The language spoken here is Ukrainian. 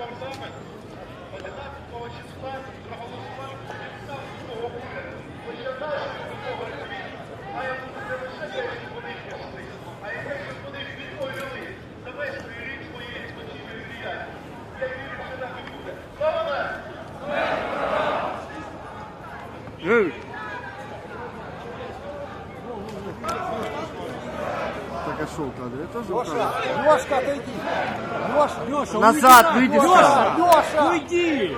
парламент 11 числа проголосував відстав свого уряду. Хоча нашою вимогою має бути не лише те, що вони пішли, а й те, що вони відповіли за весь той рік своєї злочинної діяльності. Я вірю, що так і буде. Слава нації! Так, шел что в кадре? Это же в Леша. Лешка, отойди. Леша, Леша, Назад, выйди Леша. Леша. Уйди!